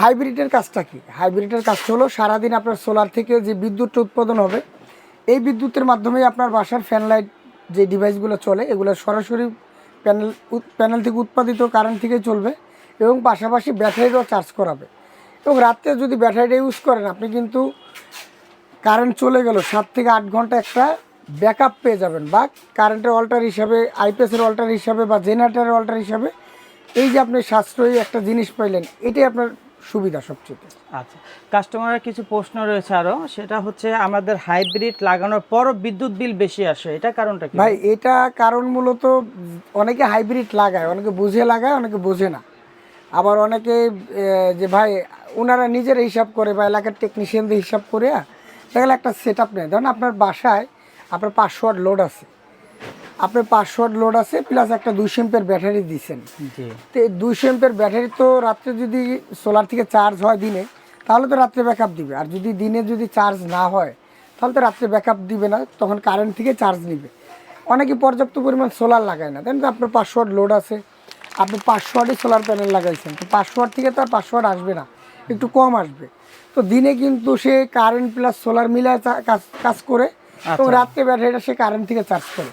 হাইব্রিডের কাজটা কি? হাইব্রিডের কাজটা হলো সারাদিন আপনার সোলার থেকে যে বিদ্যুৎটা উৎপাদন হবে, এই বিদ্যুতের মাধ্যমেই আপনার বাসার ফ্যান লাইট যে ডিভাইসগুলো চলে, এগুলো সরাসরি প্যানেল প্যানেল থেকে উৎপাদিত কারেন্ট থেকে চলবে এবং পাশাপাশি ব্যাটারিরও চার্জ করাবে। এবং রাত্রে যদি ব্যাটারিটা ইউজ করেন, আপনি কিন্তু কারেন্ট চলে গেল, সাত থেকে আট ঘণ্টা একটা ব্যাকআপ পেয়ে যাবেন। বা কারেন্টের অল্টার হিসাবে আইপিএসের অল্টার হিসাবে বা জেনারেটারের অল্টার হিসাবে, এই যে আপনি সাশ্রয়ী একটা জিনিস পাইলেন, এটাই আপনার সুবিধা সবচেয়ে আচ্ছা কাস্টমারের কিছু প্রশ্ন রয়েছে আরও। সেটা হচ্ছে আমাদের হাইব্রিড লাগানোর পরও বিদ্যুৎ বিল বেশি আসে এটা কারণটা কি? ভাই এটা কারণ মূলত অনেকে হাইব্রিড লাগায় অনেকে বুঝে লাগায় অনেকে বোঝে না। আবার অনেকে যে ভাই ওনারা নিজের হিসাব করে বা এলাকার টেকনিশিয়ানদের হিসাব করে দেখলে একটা সেট আপ নেয়। ধরুন আপনার বাসায় আপনার পাঁচশো ওয়াট লোড আছে। আপনার পাঁচশো ওয়াট লোড আছে প্লাস একটা দুইশো এম্পের ব্যাটারি দিচ্ছেন তো এই দুইশো এম্পের ব্যাটারি তো রাত্রে যদি সোলার থেকে চার্জ হয় দিনে তাহলে তো রাত্রে ব্যাকআপ দিবে। আর যদি দিনে যদি চার্জ না হয় তাহলে তো রাত্রে ব্যাকআপ দিবে না তখন কারেন্ট থেকে চার্জ নিবে। অনেকে পর্যাপ্ত পরিমাণ সোলার লাগায় না। তাই না আপনার পাঁচশো ওয়াট লোড আছে আপনি পাঁচশো ওয়াটই সোলার প্যানেল লাগাইছেন। তো পাঁচশো ওয়াট থেকে তো আর পাঁচশো ওয়াট আসবে না একটু কম আসবে। তো দিনে কিন্তু সে কারেন্ট প্লাস সোলার মিলায় কাজ কাজ করে এবং রাত্রে ব্যাটারিটা সে কারেন্ট থেকে চার্জ করে।